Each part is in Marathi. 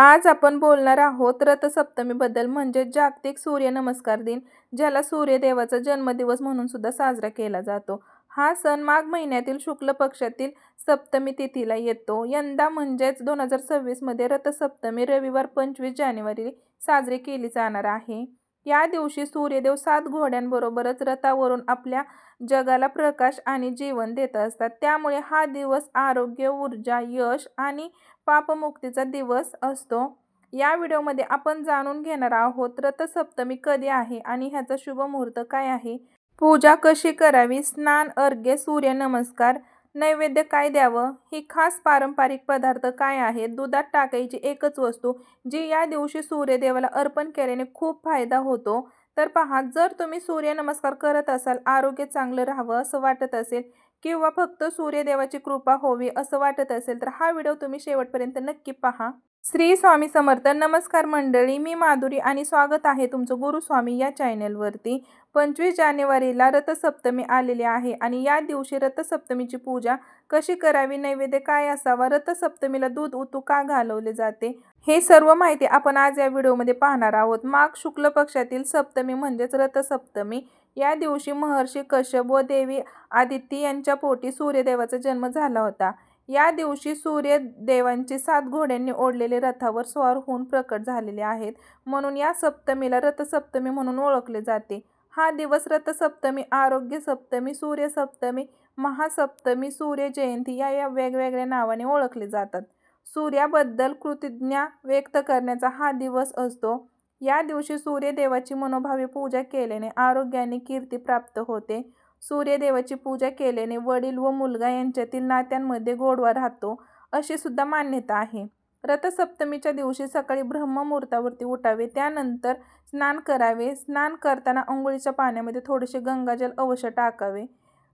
आज आपण बोलणार आहोत रथसप्तमीबद्दल म्हणजे जागतिक सूर्यनमस्कार दिन ज्याला सूर्यदेवाचा जन्मदिवस म्हणून सुद्धा साजरा केला जातो. हा सण माघ महिन्यातील शुक्ल पक्षातील सप्तमी तिथीला येतो. यंदा म्हणजेच दोन हजार सव्वीसमध्ये रथसप्तमी रविवार पंचवीस जानेवारी साजरी केली जाणार आहे. या दिवशी सूर्यदेव सात घोड्यांबरोबरच रथावरून आपल्या जगाला प्रकाश आणि जीवन देत असतात. त्यामुळे हा दिवस आरोग्य ऊर्जा यश आणि पापमुक्तीचा दिवस असतो. या व्हिडिओमध्ये आपण जाणून घेणार आहोत रथसप्तमी कधी आहे आणि ह्याचा शुभ मुहूर्त काय आहे? पूजा कशी करावी? स्नान अर्घ्य सूर्यनमस्कार नैवेद्य काय द्यावं? ही खास पारंपरिक पदार्थ काय आहेत? दुधात टाकायची एकच वस्तू जी या दिवशी सूर्यदेवाला अर्पण केल्याने खूप फायदा होतो. तर पहा जर तुम्ही सूर्यनमस्कार करत असाल आरोग्य चांगलं राहावं असं वाटत असेल किंवा फक्त सूर्यदेवाची कृपा होवी असं वाटत असेल तर हा व्हिडिओ तुम्ही शेवटपर्यंत नक्की पहा. श्री स्वामी समर्थ नमस्कार मंडळी. मी माधुरी आणि स्वागत आहे तुमचं गुरुस्वामी या चॅनेलवरती. पंचवीस जानेवारीला रथसप्तमी आलेली आहे आणि या दिवशी रथसप्तमीची पूजा कशी करावी नैवेद्य काय असावा रथसप्तमीला दूध उतू का घालवले जाते हे सर्व माहिती आपण आज या व्हिडिओमध्ये पाहणार आहोत. माघ शुक्ल पक्षातील सप्तमी म्हणजेच रथसप्तमी. या दिवशी महर्षी कश्यप व देवी आदित्य यांच्या पोटी सूर्यदेवाचा जन्म झाला होता. या दिवशी सूर्य देवांचे सात घोड्यांनी ओढलेले रथावर स्वार होऊन प्रकट झालेले आहेत. म्हणून या सप्तमीला रथसप्तमी म्हणून ओळखले जाते. हा दिवस रथसप्तमी आरोग्य सप्तमी सूर्यसप्तमी महासप्तमी सूर्य जयंती या या वेगवेगळ्या नावाने ओळखले जातात. सूर्याबद्दल कृतज्ञा व्यक्त करण्याचा हा दिवस असतो. या दिवशी सूर्यदेवाची मनोभावी पूजा केल्याने आरोग्याने कीर्ती प्राप्त होते. सूर्यदेवाची पूजा केल्याने वडील व मुलगा यांच्यातील नात्यांमध्ये गोडवा राहतो अशी सुद्धा मान्यता आहे. रथसप्तमीच्या दिवशी सकाळी ब्रह्ममुहूर्तावरती उठावे त्यानंतर स्नान करावे. स्नान करताना अंघोळीच्या पाण्यामध्ये थोडेसे गंगाजल अवश्य टाकावे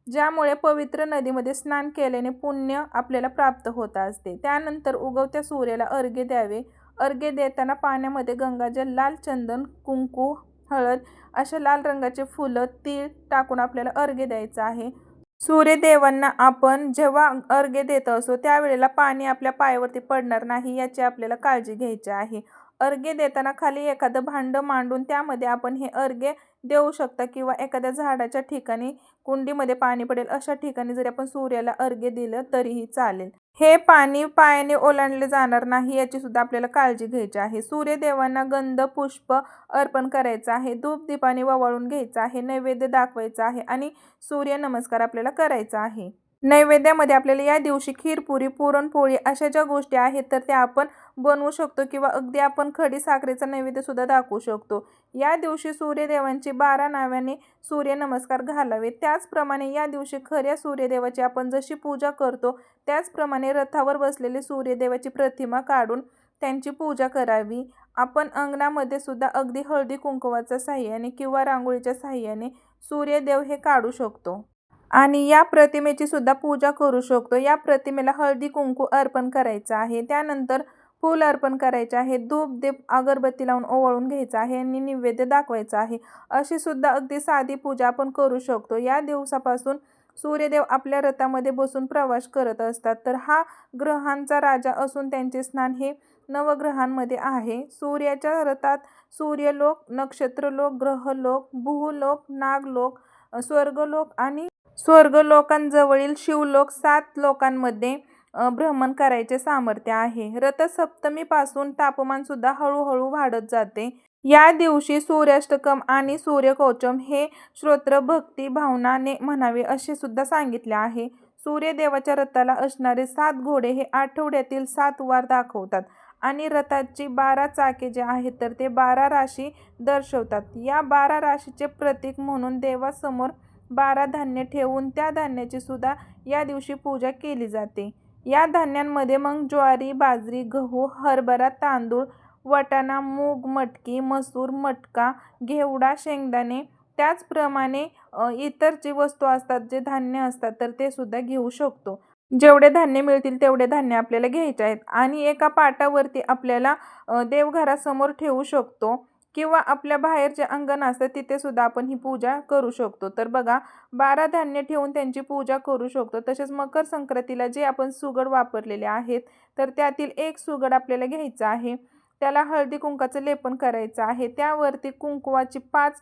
ज्यामुळे पवित्र नदीमध्ये स्नान केल्याने पुण्य आपल्याला प्राप्त होत असते. त्यानंतर उगवत्या सूर्याला अर्घ्य द्यावे. अर्घ्य देताना पाण्यामध्ये गंगाजल लाल चंदन कुंकू हळद अशा लाल रंगाचे फुलं तीळ टाकून आपल्याला अर्घ्य द्यायचं आहे. सूर्यदेवांना आपण जेव्हा अर्घ्य देत असो त्यावेळेला पाणी आपल्या पायावरती पडणार नाही याची आपल्याला काळजी घ्यायची आहे. अर्घ्य देताना खाली एखादं भांडं मांडून त्यामध्ये आपण हे अर्घ्य देऊ शकता किंवा एखाद्या झाडाच्या ठिकाणी कुंडीमध्ये पाणी पडेल अशा ठिकाणी जरी आपण सूर्याला अर्घ्य दिलं तरीही चालेल. हे पाणी पायाने ओलांडले जाणार नाही याची सुद्धा आपल्याला काळजी घ्यायची आहे. सूर्यदेवांना गंध पुष्प अर्पण करायचं आहे धूप दीपाने ववाळून घ्यायचं आहे नैवेद्य दाखवायचं आहे आणि सूर्यनमस्कार आपल्याला करायचा आहे. नैवेद्यामध्ये आपल्याला या दिवशी खीरपुरी पुरणपोळी अशा ज्या गोष्टी आहेत तर त्या आपण बनवू शकतो किंवा अगदी आपण खडी साखरेचा नैवेद्यसुद्धा दाखवू शकतो. या दिवशी सूर्यदेवांची बारा नाव्याने सूर्यनमस्कार घालावे. त्याचप्रमाणे या दिवशी खऱ्या सूर्यदेवाची आपण जशी पूजा करतो त्याचप्रमाणे रथावर बसलेली सूर्यदेवाची प्रतिमा काढून त्यांची पूजा करावी. आपण अंगणामध्ये सुद्धा अगदी हळदी कुंकवाच्या साह्याने किंवा रांगोळीच्या साह्याने सूर्यदेव हे काढू शकतो. आणि या प्रतिमेची सुद्धा पूजा करू शकतो. या प्रतिमेला हळदी कुंकू अर्पण करायचं आहे. त्यानंतर फूल अर्पण करायचे आहे. धूप दीप अगरबत्ती लावून ओवाळून घ्यायचं आहे आणि नैवेद्य दाखवायचं आहे. अशी सुद्धा अगदी साधी पूजा आपण करू शकतो. या दिवसापासून सूर्यदेव आपल्या रथामध्ये बसून प्रवास करत असतात. तर हा ग्रहांचा राजा असून त्यांचे स्नान हे नवग्रहांमध्ये आहे. सूर्याच्या रथात सूर्यलोक नक्षत्रलोक ग्रहलोक भूलोक नागलोक स्वर्गलोक आणि स्वर्गलोकांजवळील शिवलोक सात लोकांमध्ये भ्रमण करायचे सामर्थ्य आहे. रथसप्तमीपासून तापमानसुद्धा हळूहळू वाढत जाते. या दिवशी सूर्याष्टकम आणि सूर्यकोचम हे श्रोत्र भक्ती भावनाने म्हणावे असे सुद्धा सांगितले आहे. सूर्यदेवाच्या रथाला असणारे सात घोडे हे आठवड्यातील सात वार दाखवतात आणि रथाची बारा चाके जे आहेत तर ते बारा राशी दर्शवतात. या बारा राशीचे प्रतीक म्हणून देवासमोर बारा धान्य ठेवून त्या धान्याची सुद्धा या दिवशी पूजा केली जाते. या धान्यांमध्ये मग ज्वारी बाजरी गहू हरभरा तांदूळ वाटाणा मूग मटकी मसूर मटका घेवडा शेंगदाणे त्याचप्रमाणे इतर जे वस्तू असतात जे धान्य असतात तर ते सुद्धा घेऊ शकतो. जेवढे धान्य मिळतील तेवढे धान्य आपल्याला घ्यायचे आहेत आणि एका पाटावरती आपल्याला देवघरासमोर ठेवू शकतो. किंवा आपल्या बाहेर जे अंगण असतं तिथे सुद्धा आपण ही पूजा करू शकतो. तर बघा बारा धान्य ठेवून त्यांची पूजा करू शकतो. तसेच मकर संक्रांतीला जे आपण सुगड वापरलेले आहेत तर त्यातील एक सुगड आपल्याला घ्यायचं आहे. त्याला हळदी कुंकाचं लेपन करायचं आहे. त्यावरती कुंकवाची पाच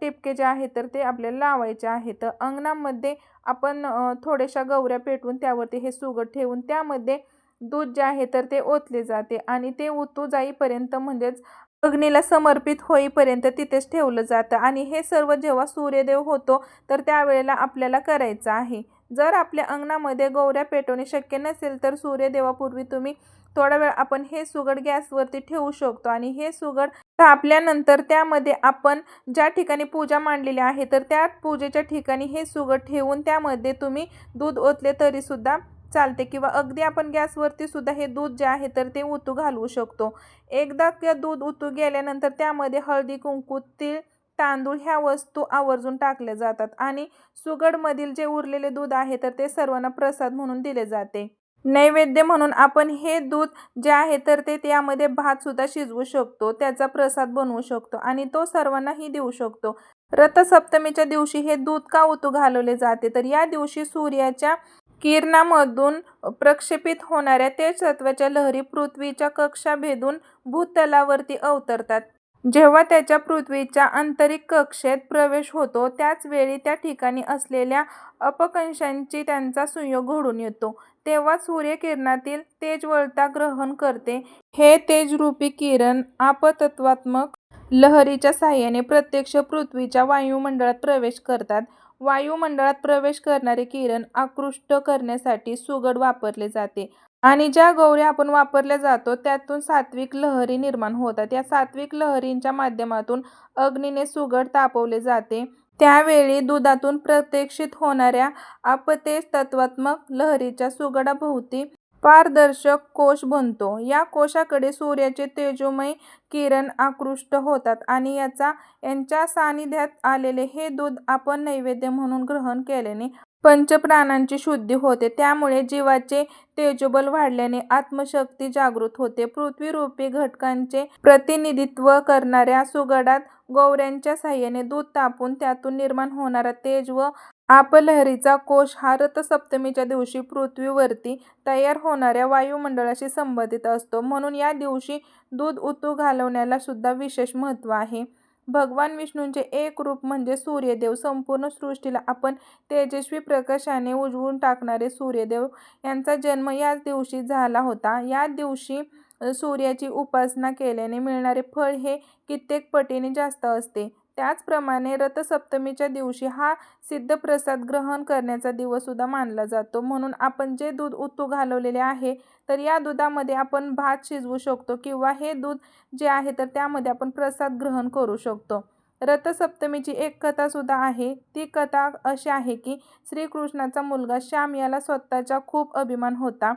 टिपके जे आहे तर ते आपल्याला लावायचे आहेत. अंगणामध्ये आपण थोड्याशा गौऱ्या पेटवून त्यावरती हे सुगड ठेवून त्यामध्ये दूध जे आहे तर ते ओतले जाते. आणि ते उतू जाईपर्यंत म्हणजेच अग्नीला समर्पित होईपर्यंत तिथेच ठेवलं जातं आणि हे सर्व जेव्हा सूर्यदेव होतो तर त्यावेळेला आपल्याला करायचं आहे. जर आपल्या अंगणामध्ये गौऱ्या पेटवणे शक्य नसेल तर सूर्यदेवापूर्वी तुम्ही थोडा वेळ आपण हे सुगड गॅसवरती ठेवू शकतो आणि हे सुगड तापल्यानंतर त्यामध्ये आपण ज्या ठिकाणी पूजा मांडलेली आहे तर त्या पूजेच्या ठिकाणी हे सुगड ठेवून त्यामध्ये तुम्ही दूध ओतले तरीसुद्धा चालते किंवा अगदी आपण गॅसवरती सुद्धा हे दूध जे आहे तर ते उतू घालवू शकतो. एकदा किंवा दूध उतू गेल्यानंतर त्यामध्ये हळदी कुंकू तीळ तांदूळ ह्या वस्तू आवर्जून टाकल्या जातात आणि सुगडमधील जे उरलेले दूध आहे तर ते सर्वांना प्रसाद म्हणून दिले जाते. नैवेद्य म्हणून आपण हे दूध जे आहे तर ते त्यामध्ये भातसुद्धा शिजवू शकतो त्याचा प्रसाद बनवू शकतो आणि तो सर्वांनाही देऊ शकतो. रथसप्तमीच्या दिवशी हे दूध का उतू घालवले जाते? तर या दिवशी सूर्याच्या किरणामधून प्रक्षेपित होणाऱ्या तेज तत्वाच्या लहरी पृथ्वीच्या कक्षा भेदून भूतलावरती अवतरतात. जेव्हा त्याच्या पृथ्वीच्या आंतरिक कक्षेत प्रवेश होतो त्याच वेळी त्या ठिकाणी असलेल्या अपकंशांची त्यांचा संयोग घडून येतो. तेव्हा सूर्यकिरणातील तेजवळता ग्रहण करते. हे तेजरूपी किरण आपतत्वात्मक लहरीच्या साहाय्याने प्रत्यक्ष पृथ्वीच्या वायुमंडळात प्रवेश करतात. वायुमंडळात प्रवेश करणारे किरण आकृष्ट करण्यासाठी सुगड वापरले जाते. आणि ज्या गौऱ्या आपण वापरल्या जातो त्यातून सात्विक लहरी निर्माण होतात. या सात्विक लहरींच्या माध्यमातून अग्नीने सुगड तापवले जाते. त्यावेळी दुधातून प्रत्यक्षित होणाऱ्या अपतेज तत्वात्मक लहरीच्या सुगडाभोवती पारदर्शक कोश बनतो. या कोशाकडे सूर्याचे तेजोमय किरण आकृष्ट होतात आणि याचा यांच्या सानिध्यात आलेले हे दूध आपण नैवेद्य म्हणून ग्रहण केल्याने पंचप्राणांची शुद्धी होते. त्यामुळे जीवाचे तेजोबल वाढल्याने आत्मशक्ती जागृत होते. पृथ्वीरूपी घटकांचे प्रतिनिधित्व करणाऱ्या सुगडात गोवऱ्यांच्या साह्याने दूध तापून त्यातून निर्माण होणारा तेज व आपलहरीचा कोश हा रथसप्तमीच्या दिवशी पृथ्वीवरती तयार होणाऱ्या वायुमंडळाशी संबंधित असतो. म्हणून या दिवशी दूध उतू घालवण्याला सुद्धा विशेष महत्त्व आहे. भगवान विष्णूंचे एक रूप म्हणजे सूर्यदेव. संपूर्ण सृष्टीला आपण तेजस्वी प्रकाशाने उजवून टाकणारे सूर्यदेव यांचा जन्म याच दिवशी झाला होता. या दिवशी सूर्याची उपासना केल्याने मिळणारे फळ हे कित्येक पटीने जास्त असते. त्याचप्रमाणे रथसप्तमीच्या दिवशी हा सिद्धप्रसाद ग्रहण करण्याचा दिवससुद्धा मानला जातो. म्हणून आपण जे दूध उतू घालवलेले आहे तर या दुधामध्ये आपण भात शिजवू शकतो किंवा हे दूध जे आहे तर त्यामध्ये आपण प्रसाद ग्रहण करू शकतो. रथसप्तमीची एक कथासुद्धा आहे. ती कथा अशी आहे की श्रीकृष्णाचा मुलगा श्याम याला स्वतःचा खूप अभिमान होता.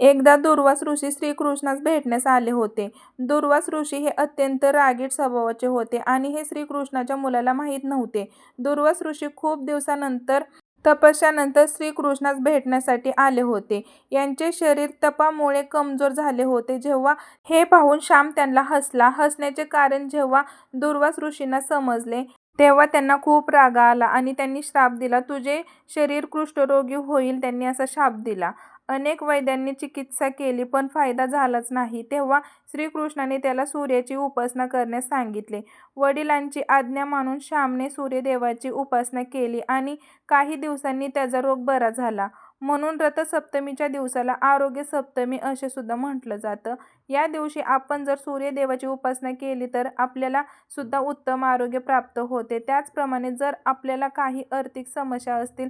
एकदा दुर्वास ऋषी श्रीकृष्णास भेटण्यास आले होते. दुर्वास ऋषी हे अत्यंत रागीट स्वभावाचे होते आणि हे श्रीकृष्णाच्या मुलाला माहीत नव्हते. दुर्वास ऋषी खूप दिवसानंतर तपस्यानंतर श्रीकृष्णास भेटण्यासाठी आले होते. यांचे शरीर तपामुळे कमजोर झाले होते. जेव्हा हे पाहून श्याम त्यांना हसला. हसण्याचे कारण जेव्हा दुर्वास ऋषींना समजले तेव्हा त्यांना खूप राग आला आणि त्यांनी श्राप दिला तुझे शरीर कुष्ठरोगी होईल त्यांनी असा शाप दिला. अनेक वैद्यांनी चिकित्सा केली पण फायदा झालाच नाही. तेव्हा श्रीकृष्णाने त्याला सूर्याची उपासना करण्यास सांगितले. वडिलांची आज्ञा मानून श्यामने सूर्यदेवाची उपासना केली आणि काही दिवसांनी त्याचा रोग बरा झाला. म्हणून रथसप्तमीच्या दिवसाला आरोग्य सप्तमी असे सुद्धा म्हटलं जातं. या दिवशी आपण जर सूर्यदेवाची उपासना केली तर आपल्याला सुद्धा उत्तम आरोग्य प्राप्त होते. त्याचप्रमाणे जर आपल्याला काही आर्थिक समस्या असतील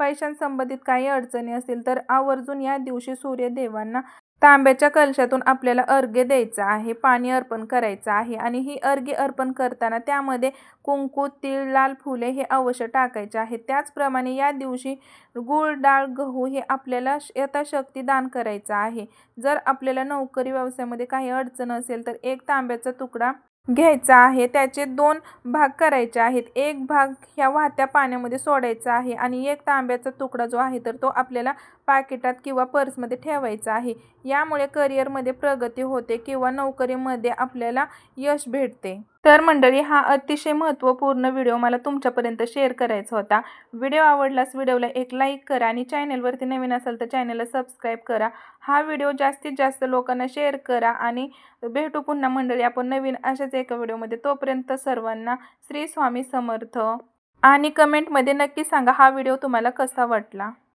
पैशांसंबंधित काही अडचणी असतील तर आवर्जून या दिवशी सूर्यदेवांना तांब्याच्या कलशातून आपल्याला अर्घ्य द्यायचं आहे पाणी अर्पण करायचं आहे आणि ही अर्घ्य अर्पण करताना त्यामध्ये कुंकू तीळ लाल फुले हे अवश्य टाकायचे आहे. त्याचप्रमाणे या दिवशी गूळ डाळ गहू हे आपल्याला यथाशक्ती दान करायचं आहे. जर आपल्याला नोकरी व्यवसायामध्ये काही अडचण असेल तर एक तांब्याचा तुकडा घ्यायचा आहे. त्याचे दोन भाग करायचे आहेत. एक भाग ह्या वाहत्या पाण्यामध्ये सोडायचा आहे आणि एक तांब्याचा तुकडा जो आहे तर तो आपल्याला पाकिटात किंवा पर्समध्ये ठेवायचा आहे. यामुळे करिअरमध्ये प्रगती होते किंवा नोकरीमध्ये आपल्याला यश भेटते. तर मंडळी हा अतिशय महत्त्वपूर्ण व्हिडिओ मला तुमच्यापर्यंत शेअर करायचा होता. व्हिडिओ आवडलास व्हिडिओला एक लाईक करा आणि चॅनलवरती नवीन असेल तर चॅनलला सबस्क्राईब करा. हा व्हिडिओ जास्तीत जास्त लोकांना शेअर करा आणि भेटू पुन्हा मंडळी आपण नवीन अशाच एका व्हिडिओमध्ये. तोपर्यंत सर्वांना श्री स्वामी समर्थ. आणि कमेंटमध्ये नक्की सांगा हा व्हिडिओ तुम्हाला कसा वाटला?